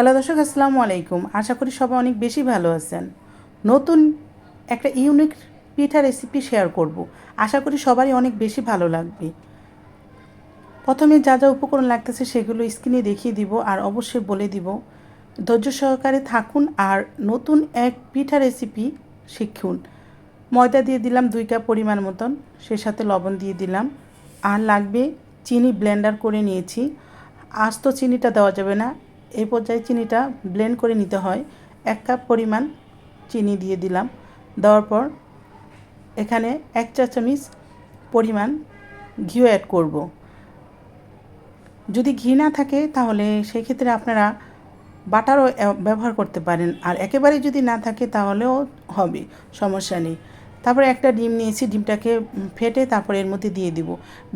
Hello দর্শক, আসসালামু আলাইকুম। আশা করি সবাই অনেক বেশি ভালো আছেন। নতুন একটা ইউনিক পিঠা রেসিপি শেয়ার করব। আশা করি সবারই অনেক বেশি ভালো লাগবে। প্রথমে যা যা উপকরণ লাগতেছে সেগুলো স্ক্রিনে দেখিয়ে দিব আর অবশ্যই বলে দিব। ধৈর্য সহকারে থাকুন আর নতুন এক পিঠা রেসিপি শিখুন। ময়দা দিয়ে দিলাম দুই কাপ পরিমাণ মতন, সে সাথে লবণ দিয়ে দিলাম। আর লাগবে চিনি ব্লেন্ডার করে নিয়েছি। আস্ত চিনিটা দেওয়া যাবে না। এই পর্যায়ে চিনিটা ব্লেন্ড করে নিতে হয়। এক কাপ পরিমাণ চিনি দিয়ে দিলাম। দেওয়ার পর এখানে এক চা চামচ পরিমাণ ঘিও অ্যাড করব। যদি ঘি না থাকে তাহলে সেই ক্ষেত্রে আপনারা বাটারও ব্যবহার করতে পারেন। আর একেবারে যদি না থাকে তাহলেও হবে, সমস্যা নেই। তারপরে একটা ডিম নিয়েছি, ডিমটাকে ফেটে তারপরে এর মধ্যে দিয়ে দিব।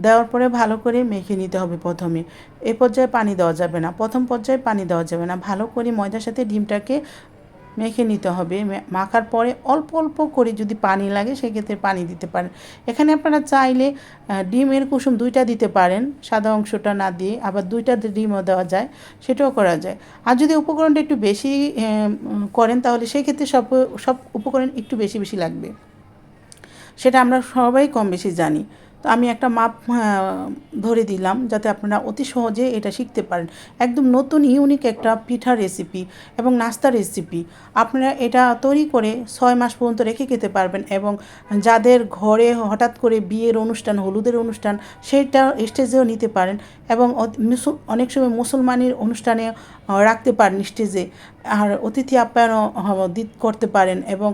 দেওয়ার পরে ভালো করে মেখে নিতে হবে প্রথমে। এই পর্যায়ে পানি দেওয়া যাবে না। প্রথম পর্যায়ে পানি দেওয়া যাবে না। ভালো করে ময়দার সাথে ডিমটাকে মেখে নিতে হবে। মাখার পরে অল্প অল্প করে যদি পানি লাগে সেক্ষেত্রে পানি দিতে পারেন। এখানে আপনারা চাইলে ডিমের কুসুম দুইটা দিতে পারেন। সাদা অংশটা না দিয়ে আবার দুইটা ডিমও দেওয়া যায়। সেটাও করা যায়। আর যদি উপকরণটা একটু বেশি করেন তাহলে সেই ক্ষেত্রে সব সব উপকরণ একটু বেশি বেশি লাগবে। সেটা আমরা সবাই কম বেশি জানি। তো আমি একটা মাপ ধরে দিলাম যাতে আপনারা অতি সহজে এটা শিখতে পারেন। একদম নতুন ইউনিক একটা পিঠা রেসিপি এবং নাস্তা রেসিপি আপনারা এটা তৈরি করে ছয় মাস পর্যন্ত রেখে খেতে পারবেন এবং যাদের ঘরে হঠাৎ করে বিয়ের অনুষ্ঠান, হলুদের অনুষ্ঠান, সেটা স্টেজেও নিতে পারেন এবং অনেক সময় মুসলমানের অনুষ্ঠানে রাখতে পারেন স্টেজে আর অতিথি আপ্যায়নও করতে পারেন এবং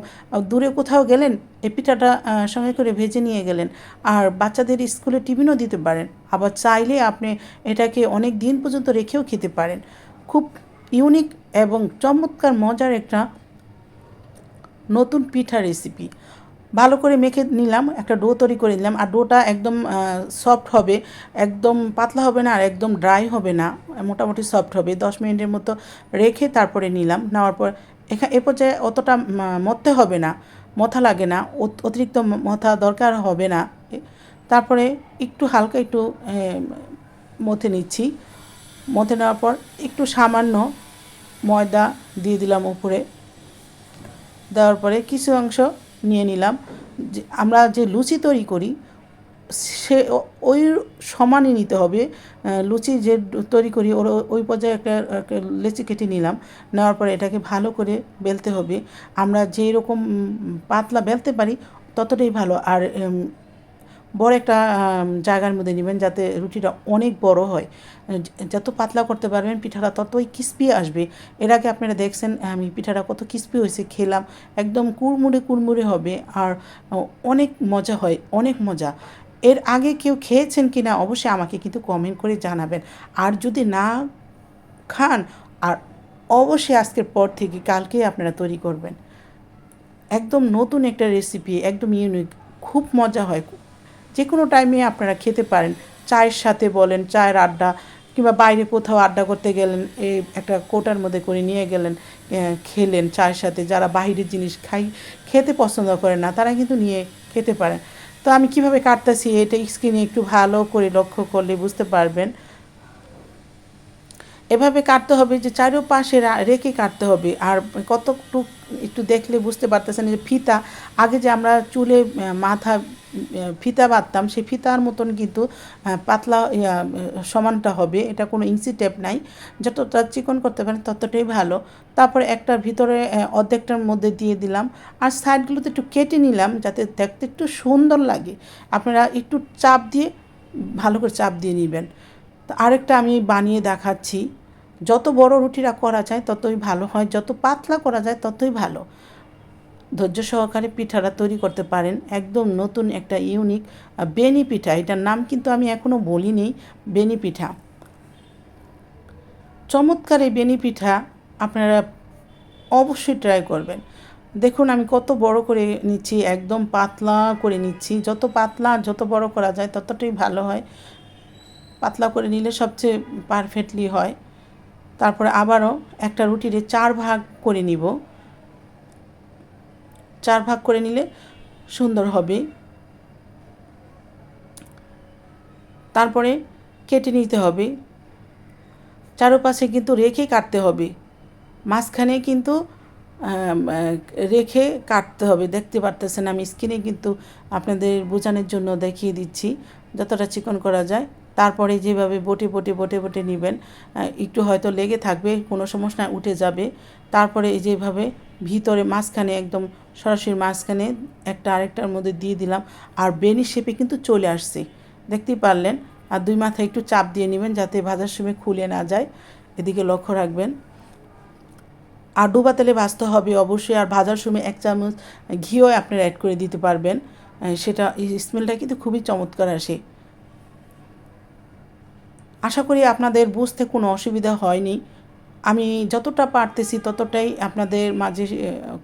দূরে কোথাও গেলেন এই পিঠাটা সঙ্গে করে ভেজে নিয়ে গেলেন। আর বাচ্চাদের স্কুলে টিফিনও দিতে পারেন। আবার চাইলে আপনি এটাকে অনেক দিন পর্যন্ত রেখেও খেতে পারেন। খুব ইউনিক এবং চমৎকার, মজার একটা নতুন পিঠা রেসিপি ভালো করে মেখে নিলাম, একটা ডো তৈরি করে নিলাম। আর ডোটা একদম সফট হবে, একদম পাতলা হবে না, আর একদম ড্রাই হবে না, মোটামুটি সফট হবে। দশ মিনিটের মতো রেখে তারপরে নিলাম। নেওয়ার পর এখানে এ পর্যায়ে অতটা মরতে হবে না। মথা লাগে না, অত- অতিরিক্ত মথা দরকার হবে না। তারপরে একটু হালকা একটু মথে নিচ্ছি। মথে নেওয়ার পর একটু সামান্য ময়দা দিয়ে দিলাম উপরে দেওয়ার পরে কিছু অংশ নিয়ে নিলাম। আমরা যে লুচি তৈরি করি সে ওই সমানই নিতে হবে। লুচি যে তৈরি করি, ওর ওই পর্যায়ে একটা লেচি কেটে নিলাম। নেওয়ার পরে এটাকে ভালো করে বেলতে হবে। আমরা যেই রকম পাতলা বেলতে পারি, ততটাই ভালো। আর বড় একটা জায়গার মধ্যে নেবেন যাতে রুটিটা অনেক বড় হয়। যত পাতলা করতে পারবেন, পিঠাটা ততই ক্রিস্পি আসবে। এর আগে আপনারা দেখছেন, আমি পিঠাটা কত ক্রিস্পি হয়েছে, খেলাম। একদম কুড়মুড়ে কুড়মুড়ে হবে। আর অনেক মজা হয়, অনেক মজা। এর আগে কেউ খেয়েছেন কি না, অবশ্যই আমাকে কিন্তু কমেন্ট করে জানাবেন। আর যদি না খান, আর অবশ্যই আজকের পর থেকে কালকে আপনারা তৈরি করবেন। একদম নতুন একটা রেসিপি একদম ইউনিক খুব মজা হয়। যে কোনো টাইমে আপনারা খেতে পারেন। চায়ের সাথে বলেন, চায়ের আড্ডা, কিংবা বাইরে কোথাও আড্ডা করতে গেলেন এই একটা কোটার মধ্যে করে নিয়ে গেলেন খেলেন চায়ের সাথে। যারা বাইরের জিনিস খাই, খেতে পছন্দ করেন না, তারা কিন্তু নিয়ে খেতে পারেন। তো আমি কীভাবে কাটতেছি এটা স্ক্রিনে একটু ভালো করে লক্ষ্য করলে বুঝতে পারবেন। এভাবে কাটতে হবে যে চারোপাশে রেখে কাটতে হবে। আর কতটুক একটু দেখলে বুঝতে পারতেছেন যে ফিতা, আগে যে আমরা চুলে মাথা ফিতা বাঁধতাম, সেই ফিতার মতন কিন্তু পাতলা সমানটা হবে। এটা কোনো ইঞ্চি টেপ নাই। যতটা চিকন করতে পারেন ততটাই ভালো। তারপরে একটা ভিতরে অর্ধেকটার মধ্যে দিয়ে দিলাম। আর সাইডগুলোতে একটু কেটে নিলাম যাতে দেখতে একটু সুন্দর লাগে। আপনারা একটু চাপ দিয়ে, ভালো করে চাপ দিয়ে নেবেন। আরেকটা আমি বানিয়ে দেখাচ্ছি। যত বড় রুটিটা করা যায়, ততই ভালো হয়। যত পাতলা করা যায়, ততই ভালো। ধৈর্য সহকারে পিঠাটা তৈরি করতে পারেন। একদম নতুন একটা ইউনিক বেনি পিঠা। এটার নাম কিন্তু আমি এখনও বলিনি। বেনি পিঠা। চমৎকার এই বেনি পিঠা আপনারা অবশ্যই ট্রাই করবেন। দেখুন, আমি কত বড় করে নিচ্ছি, একদম পাতলা করে নিচ্ছি। যত পাতলা যত বড় করা যায়, ততটাই ভালো হয়। পাতলা করে নিলে সবচেয়ে পারফেক্টলি হয়। তারপরে আবারও একটা রুটিরে চার ভাগ করে নিব। চার ভাগ করে নিলে সুন্দর হবে। তারপরে কেটে নিতে হবে। চারোপাশে কিন্তু রেখে কাটতে হবে। মাঝখানে কিন্তু রেখে কাটতে হবে। দেখতে পারতেছেন আমি স্কিনে কিন্তু আপনাদের বোঝানোর জন্য দেখিয়ে দিচ্ছি, যতটা চিকন করা যায়। তারপরে যেভাবে বটে বটে বটে বটে নেবেন একটু হয়তো লেগে থাকবে, কোনো সমস্যা উঠে যাবে। তারপরে যেভাবে ভিতরে মাঝখানে একদম সরাসরি মাঝখানে একটা আরেকটার মধ্যে দিয়ে দিলাম, আর বেনি শেপে কিন্তু চলে আসছে। দেখতেই পারলেন, আর দুই মাথায় একটু চাপ দিয়ে নেবেন যাতে ভাজার সময় খুলে না যায়। এদিকে লক্ষ্য রাখবেন, আর ডুবা তেলে ভাজতে হবে অবশ্যই, আর ভাজার সময় এক চামচ ঘিও আপনারা অ্যাড করে দিতে পারবেন। সেটা স্মেলটা কিন্তু খুবই চমৎকার আসে। আশা করি আপনাদের বুঝতে কোনো অসুবিধা হয়নি। আমি যতটা পারতেছি ততটাই আপনাদের মাঝে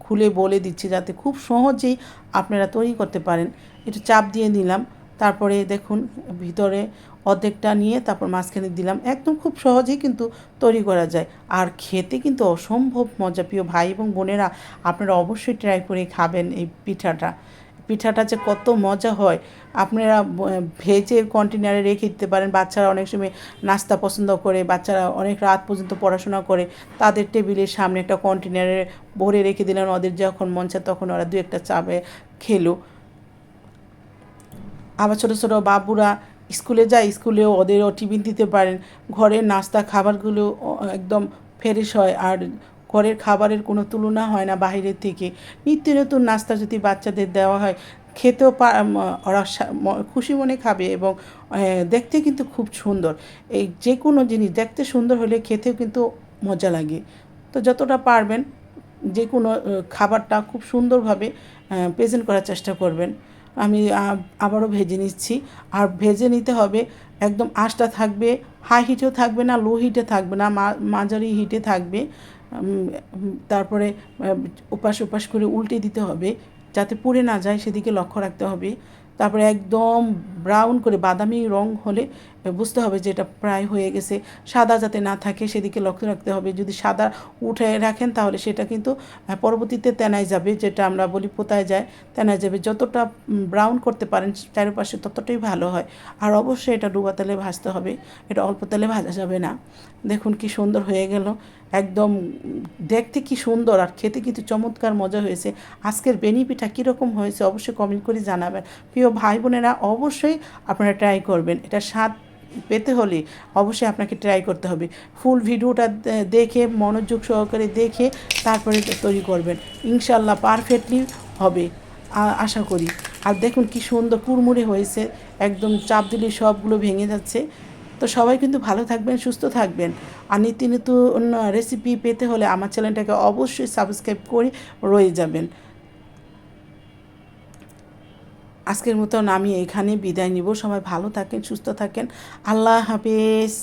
খুলে বলে দিচ্ছি যাতে খুব সহজেই আপনারা তৈরি করতে পারেন। একটু চাপ দিয়ে নিলাম, তারপরে দেখুন ভিতরে অর্ধেকটা নিয়ে তারপর মাঝখানে দিলাম। একদম খুব সহজেই কিন্তু তৈরি করা যায়। আর খেতে কিন্তু অসম্ভব মজা প্রিয় ভাই এবং বোনেরা, আপনারা অবশ্যই ট্রাই করে খাবেন এই পিঠাটা। পিঠাটা যে কত মজা হয়। আপনারা ভেজে কন্টেনারে রেখে দিতে পারেন। বাচ্চারা অনেক সময় নাস্তা পছন্দ করে, বাচ্চারা অনেক রাত পর্যন্ত পড়াশোনা করে। তাদের টেবিলের সামনে একটা কন্টেনারে ভরে রেখে দিলেন। ওদের যখন মন চায় তখন ওরা দু একটা চাবে, খেলো। আবার ছোটো ছোটো বাবুরা স্কুলে যায়, স্কুলেও ওদেরও টিফিন দিতে পারেন। ঘরের নাস্তা খাবারগুলো একদম ফ্রেশ হয়। আর ঘরের খাবারের কোনো তুলনা হয় না বাইরের থেকে। নিত্য নতুন নাস্তা যদি বাচ্চাদের দেওয়া হয়, খেতেও ওরা খুশি মনে খাবে এবং দেখতে কিন্তু খুব সুন্দর। এই যে কোনো জিনিস দেখতে সুন্দর হলে খেতেও কিন্তু মজা লাগে। তো যতটা পারবেন যে কোনো খাবারটা খুব সুন্দরভাবে প্রেজেন্ট করার চেষ্টা করবেন। আমি আবারও ভেজে নিচ্ছি। আর ভেজে নিতে হবে, একদম আঁচটা থাকবে হাই হিটেও থাকবে না লো হিটে থাকবে না মাঝারি হিটে থাকবে। তারপরে উপাস উপাস করে উল্টে দিতে হবে, যাতে পড়ে না যায়, সেদিকে লক্ষ্য রাখতে হবে। তারপরে একদম ব্রাউন করে বাদামি রং হলে বুঝতে হবে যে এটা প্রায় হয়ে গেছে। সাদা যাতে না থাকে সেদিকে লক্ষ্য রাখতে হবে। যদি সাদা উঠে রাখেন তাহলে সেটা কিন্তু পরবর্তীতে তেনায় যাবে, যেটা আমরা বলি পোতায় যায়। তেনায় যাবে। যতটা ব্রাউন করতে পারেন চারপাশে ততটাই ভালো হয়। আর অবশ্যই এটা ডুবা তেলে ভাজতে হবে। এটা অল্প তেলে ভাজা যাবে না। দেখুন কি সুন্দর হয়ে গেল। একদম দেখতে কি সুন্দর আর খেতে কিন্তু চমৎকার মজা হয়েছে। আজকের বেনি পিঠা কীরকম হয়েছে অবশ্যই কমেন্ট করে জানাবেন। প্রিয় ভাই বোনেরা অবশ্যই আপনারা ট্রাই করবেন। এটা স্বাদ পেতে হলে অবশ্যই আপনাকে ট্রাই করতে হবে। ফুল ভিডিওটা দেখে, মনোযোগ সহকারে দেখে তারপরে তৈরি করবেন। ইনশাল্লাহ পারফেক্টলি হবে আশা করি। আর দেখুন কি সুন্দর কুড়মুড়ে হয়েছে, একদম চাপ দিলে সবগুলো ভেঙে যাচ্ছে। তো সবাই কিন্তু ভালো থাকবেন, সুস্থ থাকবেন। আর নিত্য নতুন রেসিপি পেতে হলে আমার চ্যানেলটাকে অবশ্যই সাবস্ক্রাইব করে রয়ে যাবেন। আজকের মতন আমি এখানে বিদায় নিব। সবাই ভালো থাকেন সুস্থ থাকেন। আল্লাহ হাফেজ।